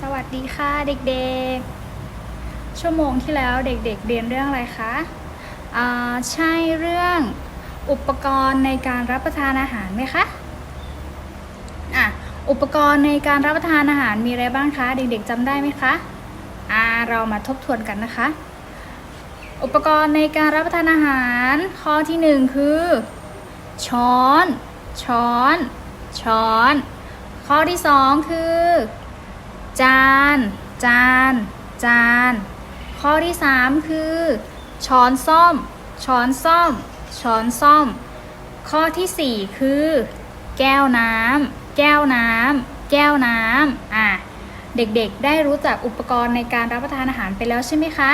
สวัสดีค่ะเด็กๆ ชั่วโมงที่แล้วเด็กๆ เรียนเรื่องอะไรคะอ่าใช่เรื่องอุปกรณ์ในการรับประทานอาหารไหมคะอะอุปกรณ์ในการรับประทานอาหารมีอะไรบ้างคะ เด็กๆจำได้ไหมคะอ่าเรามาทบทวนกันนะคะ อุปกรณ์ในการรับประทานอาหาร ข้อที่หนึ่งคือ ช้อน ช้อน ช้อน ข้อที่สองคือ จาน จาน จาน ข้อที่สามคือ ช้อนส้อม ช้อนส้อม ช้อนส้อม ข้อที่สี่คือ แก้วน้ำแก้วน้ำแก้วน้ำอะเด็กๆ ได้รู้จักอุปกรณ์ในการรับประทานอาหารไปแล้วใช่ไหมคะ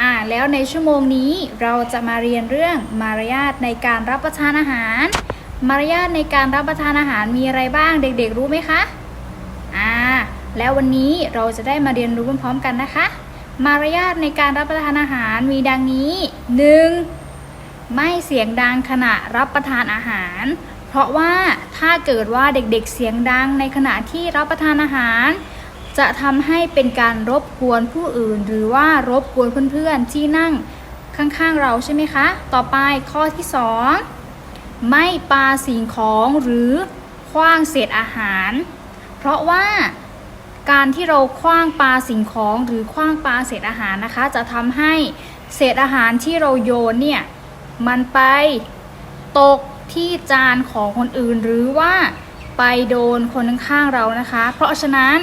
อ่าแล้วในชั่วโมงนี้เราจะมาเรียนเรื่องมารยาทในการรับประทานอาหาร มารยาทในการรับประทานอาหารมีอะไรบ้างเด็กๆ รู้ไหมคะ แล้ววันนี้เราจะได้มาเรียนรู้พร้อมๆกันนะคะ มารยาทในการรับประทานอาหารมีดังนี้ 1. ไม่เสียงดังขณะรับประทานอาหาร เพราะว่าถ้าเกิดว่าเด็กๆเสียงดังในขณะที่รับประทานอาหาร จะทำให้เป็นการรบกวนผู้อื่น หรือว่ารบกวนเพื่อนๆที่นั่งข้างๆเราใช่ไหมคะ ต่อไปข้อที่ 2 ไม่ปาสิ่งของหรือคว้างเศษอาหาร เพราะว่า การที่เราคว้างปลาสิ่งของหรือคว้างปลาเศษอาหารนะคะ จะทำให้เศษอาหารที่เราโยนเนี่ยมันไปตกที่จานของคนอื่น หรือว่าไปโดนคนข้างเรานะคะ เพราะฉะนั้น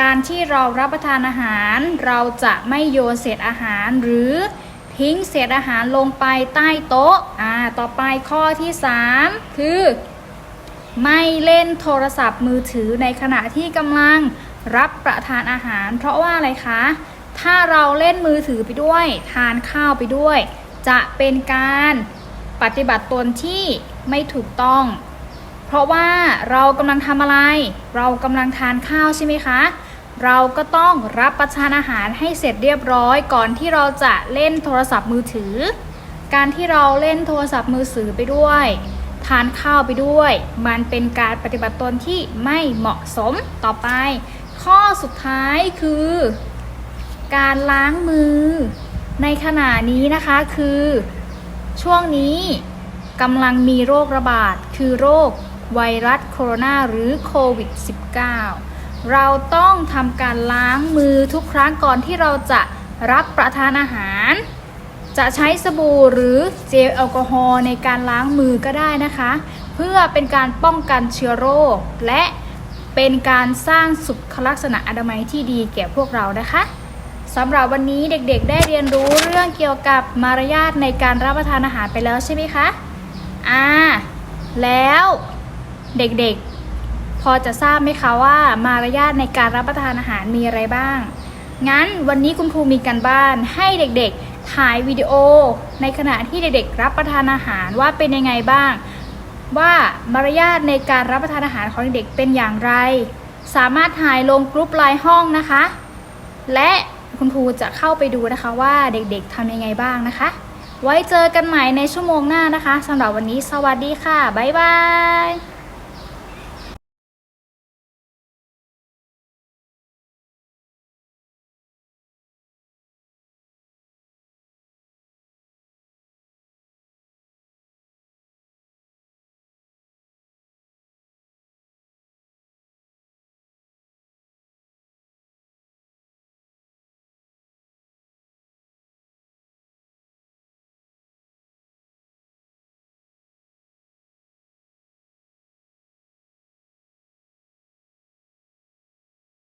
การที่เรารับประทานอาหาร เราจะไม่โยนเศษอาหารหรือทิ้งเศษอาหารลงไปใต้โต๊ะอ่าต่อไปข้อที่ 3 คือ ไม่เล่นโทรศัพท์มือถือในขณะที่กำลัง รับประทานอาหาร เพราะว่าอะไรคะ ถ้าเราเล่นมือถือไปด้วย ทานข้าวไปด้วย จะเป็นการปฏิบัติตนที่ไม่ถูกต้อง เพราะว่าเรากำลังทำอะไร เรากำลังทานข้าวใช่ไหมคะ เราก็ต้องรับประทานอาหารให้เสร็จเรียบร้อยก่อนที่เราจะเล่นโทรศัพท์มือถือ การที่เราเล่นโทรศัพท์มือถือไปด้วย ทานข้าวไปด้วย มันเป็นการปฏิบัติตนที่ไม่เหมาะสมต่อไป ข้อสุดท้ายคือ การล้างมือ ในขณะนี้นะคะคือ ช่วงนี้กำลังมีโรคระบาด คือโรคไวรัสโคโรนาหรือโควิด -19 เราต้องทำการล้างมือทุกครั้งก่อนที่เราจะรับประทานอาหาร จะใช้สบู่หรือเจลแอลกอฮอล์ในการล้างมือก็ได้นะคะ เพื่อเป็นการป้องกันเชื้อโรคและ เป็นการสร้างสุขลักษณะอนามัยที่ดีแก่พวกเรานะคะสำหรับวันนี้เด็กๆ ได้เรียนรู้เรื่องเกี่ยวกับมารยาทในการรับประทานอาหารไปแล้วใช่ไหมคะอ่าแล้วเด็กๆ พอจะทราบไหมคะว่ามารยาทในการรับประทานอาหารมีอะไรบ้าง งั้นวันนี้คุณครูมีการบ้านให้เด็กๆถ่ายวิดีโอในขณะที่เด็กๆ รับประทานอาหารว่าเป็นยังไงบ้าง ว่ามารยาทในการรับประทานอาหารของเด็กเป็นอย่างไร สามารถถ่ายลงกรุ๊ปไลน์ห้องนะคะ และคุณครูจะเข้าไปดูนะคะว่าเด็กๆทำยังไงบ้างนะคะ ไว้เจอกันใหม่ในชั่วโมงหน้านะคะสำหรับวันนี้สวัสดีค่ะ บ๊ายบาย